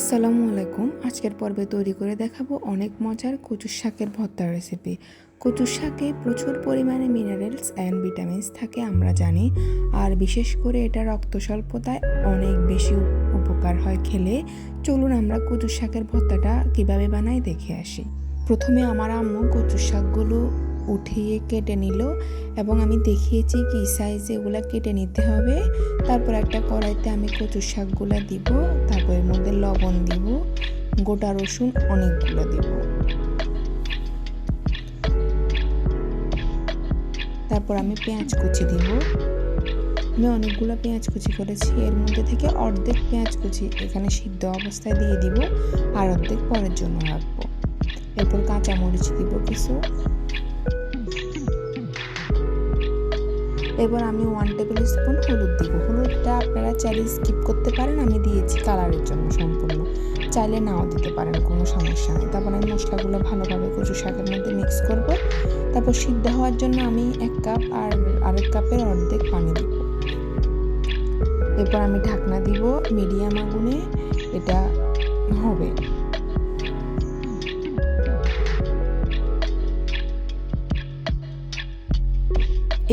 আসসালামু আলাইকুম। আজকের পর্বে তৈরি করে দেখাবো অনেক মজার কচুর শাকের ভর্তার রেসিপি কচুর শাকে প্রচুর পরিমাণে মিনারেলস অ্যান্ড ভিটামিনস থাকে আমরা জানি। আর বিশেষ করে এটা রক্ত স্বল্পতায় অনেক বেশি উপকার হয় খেলে। চলুন আমরা কচুর শাকের ভর্তাটা কীভাবে বানাই দেখে আসি। প্রথমে আমার আম্মু কচুর শাকগুলো উঠিয়ে কেটে নিল এবং আমি দেখিয়েছি কি সাইজে এগুলো কেটে নিতে হবে। তারপর একটা কড়াইতে আমি কচুর শাকগুলো দিব, তারপর এর মধ্যে লবণ দিব, গোটা রসুন অনেকগুলো দিব। তারপর আমি পেঁয়াজ কুচি দিব। আমি অনেকগুলো পেঁয়াজ কুচি করেছি, এর মধ্যে থেকে অর্ধেক পেঁয়াজ কুচি এখানে সিদ্ধ অবস্থায় দিয়ে দিব আর অর্ধেক পরের জন্য রাখব। এরপর কাঁচামরিচ দিব কিছু। এবার আমি ওয়ান টেবিল স্পুন হলুদ দিব। হলুদটা আপনারা চাইলে স্কিপ করতে পারেন, আমি দিয়েছি কালারের জন্য সম্পূর্ণ। চাইলে নাও দিতে পারেন, কোনো সমস্যা নেই। তারপর আমি মশলাগুলো ভালোভাবে কচু শাকের মধ্যে মিক্স করব। তারপর সিদ্ধ হওয়ার জন্য আমি এক কাপ আর আরেক কাপের অর্ধেক পানি দিব। এরপর আমি ঢাকনা দিব মিডিয়াম আগুনে। এটা হবে।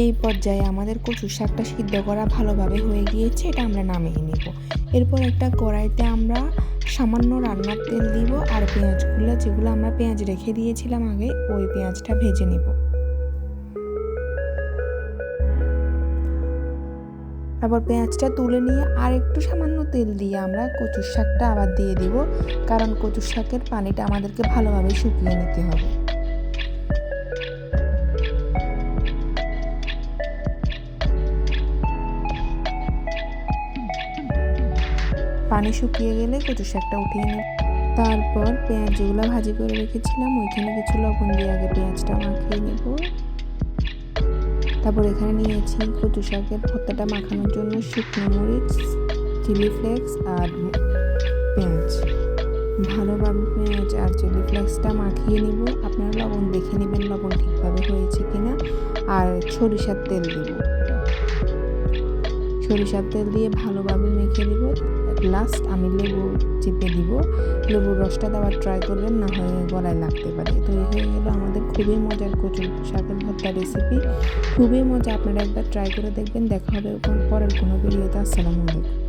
এই পর্যায়ে আমাদের কচু শাকটা সিদ্ধ করা ভালোভাবে হয়ে গিয়েছে, এটা আমরা নামিয়ে নিব। এরপর একটা কড়াইতে আমরা সামান্য রান্নার তেল দিব আর পেঁয়াজগুলো, যেগুলো আমরা পেঁয়াজ রেখে দিয়েছিলাম আগে, ওই পেঁয়াজটা ভেজে নিব। তারপর পেঁয়াজটা তুলে নিয়ে আর একটু সামান্য তেল দিয়ে আমরা কচুর শাকটা আবার দিয়ে দিব, কারণ কচুর শাকের পানিটা আমাদেরকে ভালোভাবে শুকিয়ে নিতে হবে। পানি শুকিয়ে গেলে কচু শাকটা উঠিয়ে নেব। তারপর পেঁয়াজ যেগুলো ভাজি করে রেখেছিলাম, ওইখানে কিছু লবণ দিয়ে আগে পেঁয়াজটা মাখিয়ে নেব। তারপর এখানে নিয়েছি কচু শাকের ভর্তাটা মাখানোর জন্য শুকনো মরিচ, চিলি ফ্লেক্স আর পেঁয়াজ। ভালোভাবে পেঁয়াজ আর চিলি ফ্লেক্সটা মাখিয়ে নিব। আপনারা লবণ দেখে নেবেন লবণ ঠিকভাবে হয়েছে কিনা। আর সরিষার তেল দিব। সরিষার তেল দিয়ে ভালোভাবে মেখে দিব লাস্ট আমি লেবু চিপে দিব। লেবুর রসটা দেওয়ার ট্রাই করবেন, না হয়ে গলায় লাগতে পারে। তো এই হয়ে গেলো আমাদের খুবই মজার কচুর শাকের ভর্তা রেসিপি খুবই মজা, আপনারা একবার ট্রাই করে দেখবেন। দেখা হবে পরের কোনো ভিডিওতে। আসসালামু আলাইকুম।